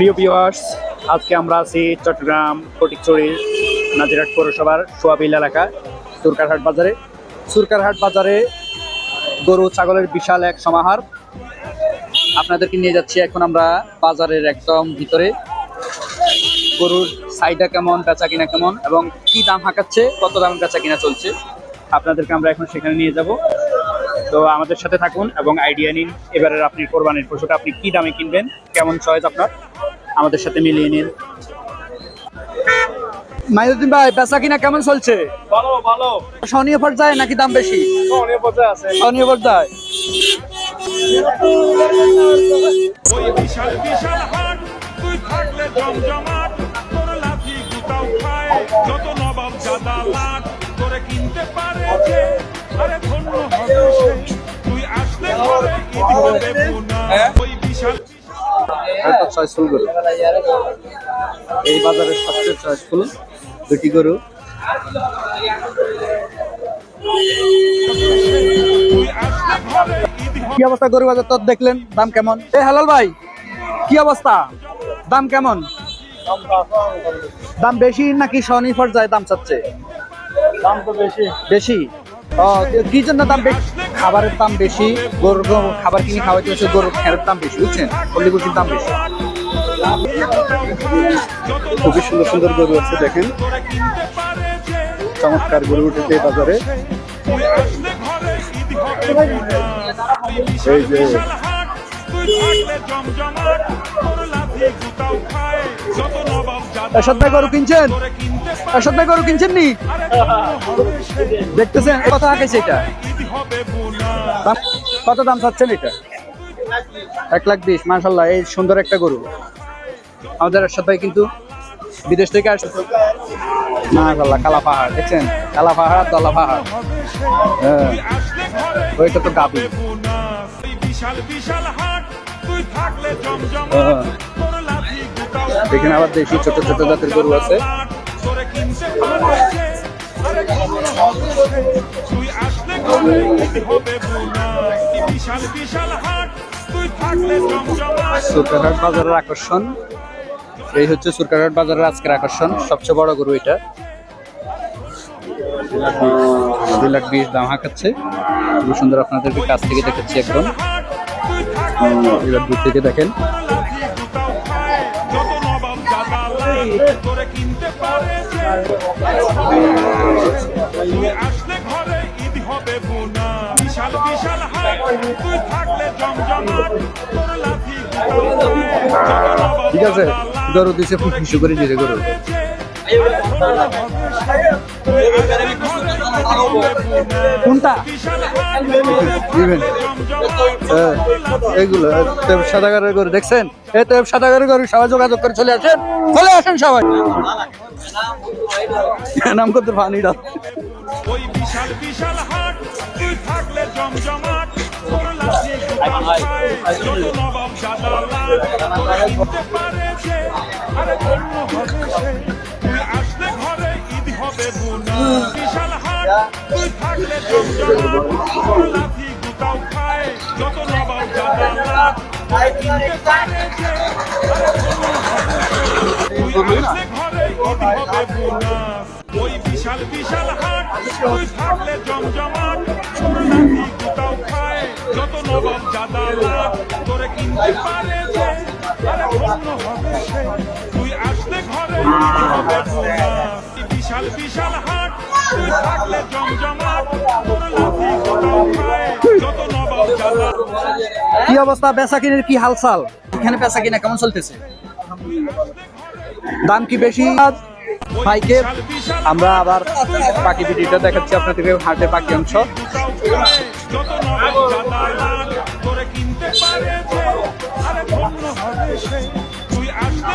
প্রিয় ভিউয়ার্স আজকে আমরা আছি চট্টগ্রাম ফটিকচুরির নাজিরহাট পৌরসভার সোয়াবিল এলাকা, সুরকারহাট বাজারে। সুরকারহাট বাজারে গরু ছাগলের বিশাল এক সমাহার। আপনাদেরকে নিয়ে যাচ্ছি এখন আমরা বাজারের একদম ভিতরে। গরুর সাইডা কেমন, বেচা কিনা কেমন, এবং কি দাম হাঁকাচ্ছে, কত দাম বেচা কিনা চলছে, আপনাদেরকে আমরা এখন সেখানে নিয়ে যাব। তো আমাদের সাথে থাকুন এবং আইডিয়া নিন, এবারের আপনি কোরবানির পশুটা আপনি কি দামে কিনবেন, কেমন চয়েস আপনার। আমাদের সাথে মিলিয়ে নিন। মাইনুদ্দিন ভাই বেচা কিনা কেমন চলছে? ভালো ভালো। সহনীয় পর্যায়ে নাকি দাম বেশি? পর্যায়ে আছে। সহনীয় পর্যায়ে। তুই আসলে ঘরে ঈদ হবে ওই বিশাল চয়েসফুল গরু। এই বাজারের সবচেয়ে চয়েসফুল দুটি গরু। কি অবস্থা গরু বাজার? তো দেখলেন দাম কেমন? এ হালাল ভাই কি অবস্থা? দাম কেমন? দাম বেশি নাকি সহনীয় যায় দাম চাচ্ছে? দাম তো বেশি। বেশি? কি জন্য দাম বেশি খাবারের দাম বেশি? গরুর গরু- খাবার কিনে খাওয়াইতে হচ্ছে, গরুর খেরের দাম বেশি, বুঝছেন? পল্লিকুচির দাম বেশি। খুবই সুন্দর সুন্দর গরু আছে, দেখেন। চমৎকার গরু উঠেছে বাজারে। এই যে ভাই গরু কিনছেন? কিনতে গরু কিনছেন নি দেখতেছেন কত আঁকেছে এটা? কত দাম চাচ্ছেন এটা? এক লাখ বিশ মাসাল্লাহ এই সুন্দর একটা গরু। আমাদের এরশাদ কিন্তু বিদেশ থেকে আসছে। মাসাল্লাহ কালা পাহাড় দেখছেন? কালা পাহাড় দলা পাহাড়। হ্যাঁ ওইটা তো গাবি। বিশাল বিশাল হাট তুই থাকলে জমজমাট। এখানে আবার দেখি ছোট ছোট জাতের গরু আছে। তুই সুরকারহাট বাজারের আকর্ষণ। এই হচ্ছে সুরকারহাট বাজারের আজকের আকর্ষণ। সবচেয়ে বড় গরু এটা। দুই লাখ বিশ দাম হাঁকাচ্ছে। খুব সুন্দর আপনাদেরকে কাছ থেকে দেখাচ্ছি একদম। এবার দূর থেকে দেখেন। তোরে কিনতে পারে যে তুই আসলে ঘরে ঈদ হবে বুনা বিশাল বিশাল হাট তুই থাকলে জমজমাট তোর লাঠি গুতাও খায় যত নবাব ঠিক আছে ধরো দিছে খুব খুশি করে দিছে গরু কোনটা? হ্যাঁ, এইগুলো সাদাগারের গরু দেখছেন? এই গরু সবাই যোগাযোগ করে চলে আসেন। চলে আসেন সবাই। নাম করতে পানি ডাল ওই বিশাল বিশাল হাট তুই থাকলে জমজমাট। আরে ঘরে ঈদ হবে বুনা। তুই থাকলে খায় যত নবাব জাদা লাট কিনতে পারে যে আরে ধন্য তুই আসলে ঘরে। বিশাল বিশাল হাট থাকলে জমজমাট তোর লাঠি খায় যত নবাব জাদা কি অবস্থা? বেচা কিনের কি হালচাল? এখানে বেচা কিনা কেমন চলতেছে? দাম কি বেশি? ভাইকে আমরা আবার বাকি ভিডিওটা দেখাচ্ছি আপনাদেরকে হাটে বাকি অংশ। কিনতে পারে আরে হবে সে।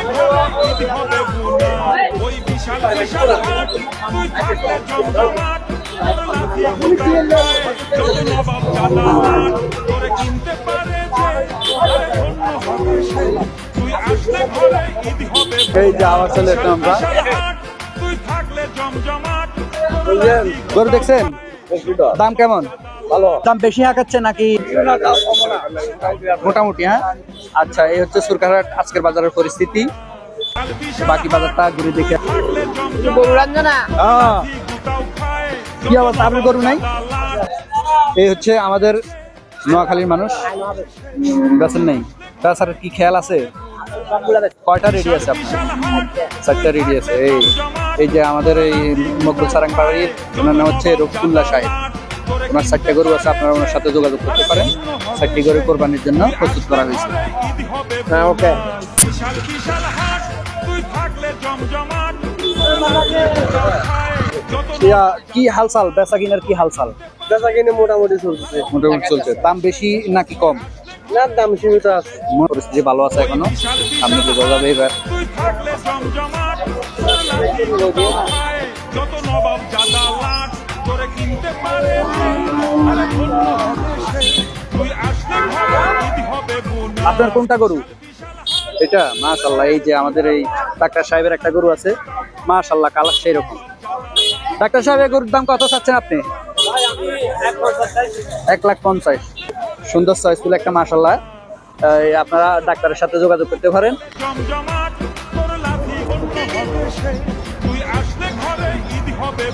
হবে বুনা ওই বিশাল বিশাল হাট তুই থাকলে জমজমাট তোর লাঠি গুতাও খায় যত নবাব জাদা লাট তোরে কিনতে পারে যে ধন্য হবে সে তুই আসলে ঘরে ঈদ হবে এই যে চলে আমরা তুই থাকলে জমজমাট গরু দেখছেন? দাম কেমন? ভালো। দাম বেশি হাঁকাচ্ছে নাকি? মোটামুটি হ্যাঁ। আচ্ছা এই হচ্ছে সুরকারহাট আজকের বাজারের পরিস্থিতি। বাকি বাজারটা ঘুরে দেখে কি অবস্থা? আপনার গরু নাই? এই হচ্ছে আমাদের নোয়াখালীর মানুষ। বেছেন নেই। তাছাড়া কি খেয়াল আছে? কয়টা রেডি আছে আপনার? চারটা রেডি আছে। এই এই যে আমাদের এই মকবুল সারাং পাড়ির ওনার নাম হচ্ছে রফিকুল্লাহ সাহেব। ওনার চারটা গরু আছে আপনারা ওনার সাথে যোগাযোগ করতে পারেন। চারটি গরু কোরবানির জন্য প্রস্তুত করা হয়েছে। হ্যাঁ ওকে। কি হালচাল বেচা কিনার কি হালচাল? বেচা কিনে মোটামুটি চলতেছে। মোটামুটি চলছে। দাম বেশি নাকি কম? না দাম সীমিত আছে। পরিস্থিতি ভালো আছে এখনও। সামনে বোঝা যাবে এবার। জমজমাট। যত নবাব পারে। তুই আসলে হবে আপনার কোনটা গরু? এটা মাশাল্লাহ এই যে আমাদের এই ডাক্তার সাহেবের একটা গরু আছে। মাশাল্লাহ কালার সেই রকম ডাক্তার সাহেব এই গরুর দাম কত চাচ্ছেন আপনি? এক লাখ পঞ্চাশ। সুন্দর চয়েসফুল একটা মাশাল্লাহ আপনারা ডাক্তারের সাথে যোগাযোগ করতে পারেন। তুই আসলে ঘরে ঈদ হবে